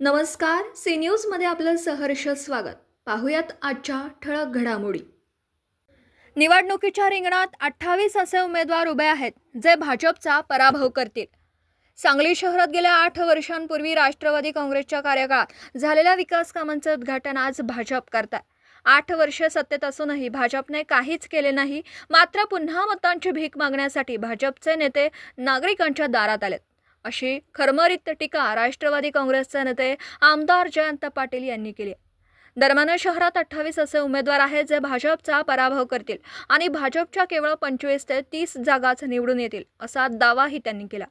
नमस्कार सी न्यूजमध्ये आपलं सहर्ष स्वागत. पाहुयात आजच्या ठळक घडामोडी. निवडणुकीच्या रिंगणात अठ्ठावीस असे उमेदवार उभे आहेत जे भाजपचा पराभव करतील. सांगली शहरात गेल्या आठ वर्षांपूर्वी राष्ट्रवादी काँग्रेसच्या कार्यकाळात झालेल्या विकास कामांचं उद्घाटन आज भाजप करतात आठ वर्ष सत्तेत असूनही भाजपने काहीच केले नाही मात्र पुन्हा मतांची भीक मागण्यासाठी भाजपचे नेते नागरिकांच्या दारात आलेत. अशी खरमरीत टीका राष्ट्रवादी काँग्रेसचे नेते आमदार जयंत पाटील यांनी केली. दरम्यान शहरात अठ्ठावीस असे उमेदवार आहेत जे भाजपचा पराभव करतील आणि भाजपच्या केवळ पंचवीस ते तीस जागाच निवडून येतील असा दावाही त्यांनी केला.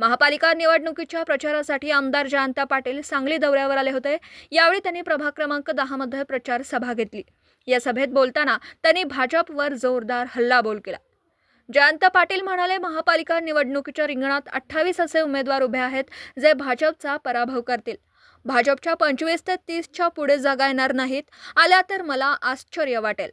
महापालिका निवडणुकीच्या प्रचारासाठी आमदार जयंत पाटील सांगली दौऱ्यावर आले होते. यावेळी त्यांनी प्रभाग क्रमांक दहामध्ये प्रचार सभा घेतली. या सभेत बोलताना त्यांनी भाजपवर जोरदार हल्लाबोल केला. जयंत पाटील म्हणाले महापालिका निवडणुकीच्या रिंगणात अठ्ठावीस असे उमेदवार उभे आहेत जे भाजपचा पराभव करतील. भाजपच्या पंचवीस ते तीसच्या पुढे जागा येणार नाहीत आल्या तर मला आश्चर्य वाटेल.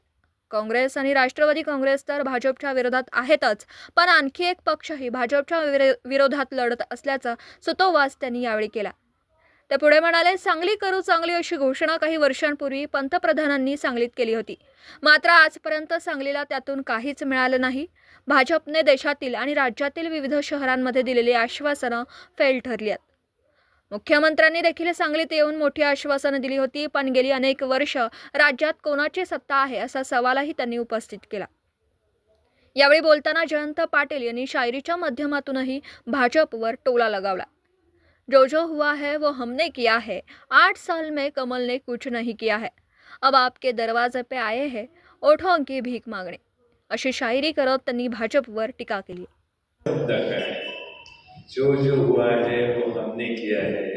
काँग्रेस आणि राष्ट्रवादी काँग्रेस तर भाजपच्या विरोधात आहेतच पण आणखी एक पक्षही भाजपच्या विरोधात लढत असल्याचा सुतोवास त्यांनी यावेळी केला. ते पुढे म्हणाले सांगली करू चांगली अशी घोषणा काही वर्षांपूर्वी पंतप्रधानांनी सांगलीत केली होती. मात्र आजपर्यंत सांगलीला त्यातून काहीच मिळालं नाही. भाजपने देशातील आणि राज्यातील विविध शहरांमध्ये दिलेली आश्वासनं फेल ठरली आहेत मुख्यमंत्र्यांनी देखील सांगलीत येऊन मोठी आश्वासनं दिली होती पण गेली अनेक वर्ष राज्यात कोणाची सत्ता आहे असा सवालही त्यांनी उपस्थित केला. यावेळी बोलताना जयंत पाटील यांनी शायरीच्या माध्यमातूनही भाजपवर टोला लगावला. जो जो हुआ है वो हमने किया है। आठ साल में कमल ने कुछ नहीं किया है। अब आपके दरवाजे पे आए हैं ओठों की भीक मागणे अशी शायरी करत त्यांनी भाजपवर टीका का है जो जो हुआ है वो हमने किया है।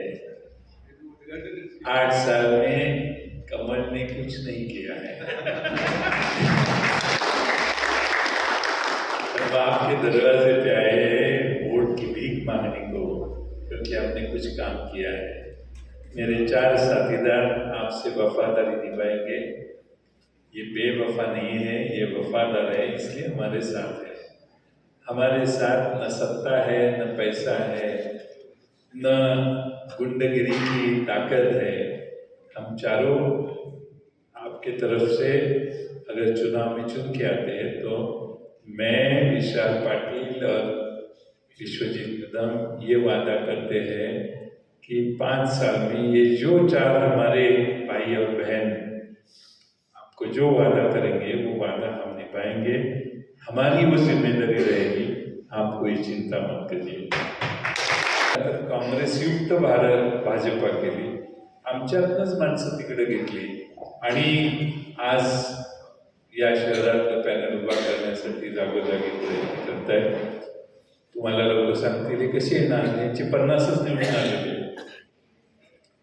आठ साल में कमल ने कुछ नहीं किया है। अब आपके दरवाजे पे आए हैं वोट की भीख मांगने को। क्योंकि आपने कुछ काम किया है। मेरे चार साथीदार आपसे वफादारी निभाएँगे। ये बेवफा नहीं है, ये वफादार है, इसलिए हमारे साथ है। हमारे साथ न सत्ता है, न पैसा है, न गुंडगिरी की ताकत है। हम चारों आपके तरफ़ से अगर चुनाव में चुन के आते हैं तो मैं, विशाल पाटिल और विश्वजीत कदम ये वादा करते हैं कि पाँच साल में ये जो चार हमारे भाई और बहन आपको जो वादा करेंगे, वो वादा हम निभाएँगे। हमारी वो ज़िम्मेदारी रहेगी, आप कोई चिंता मत करिए। तर काँग्रेसयुक्त भारत भाजपा केली आमच्यातनंच माणसं तिकडे घेतली. आणि आज या शहरातलं पॅनल सांगतील हे कसे येणार यांचे पन्नासच निवडून आलेले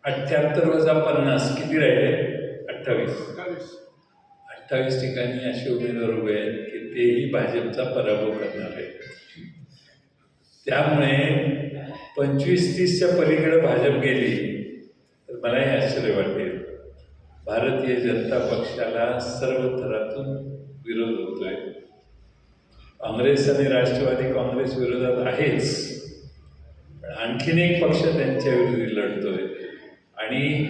अठ्ठ्याहत्तर वजा पन्नास किती राहिले? अठ्ठावीस. अठ्ठावीस. ठिकाणी असे उमेदवार उभे आहेत की तेही भाजपचा पराभव करणार आहेत. त्यामुळे पंचवीस तीसच्या पलीकडे भाजप गेली तर मलाही आश्चर्य वाटेल भारतीय जनता पक्षाला सर्व थरातून विरोध होतोय. काँग्रेस आणि राष्ट्रवादी काँग्रेस विरोधात आहेच. पण आणखीन एक पक्ष त्यांच्या विरोधी लढतोय. आणि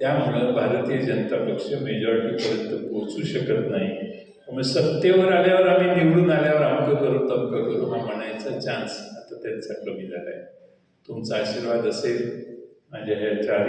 त्यामुळं भारतीय जनता पक्ष मेजॉरिटीपर्यंत पोहोचू शकत नाही. त्यामुळे सत्तेवर आल्यावर आम्ही निवडून आल्यावर अमकं करू तमकं करू हा म्हणायचा चान्स आता त्यांचा कमी झाला आहे तुमचा आशीर्वाद असेल. माझ्या ह्या चार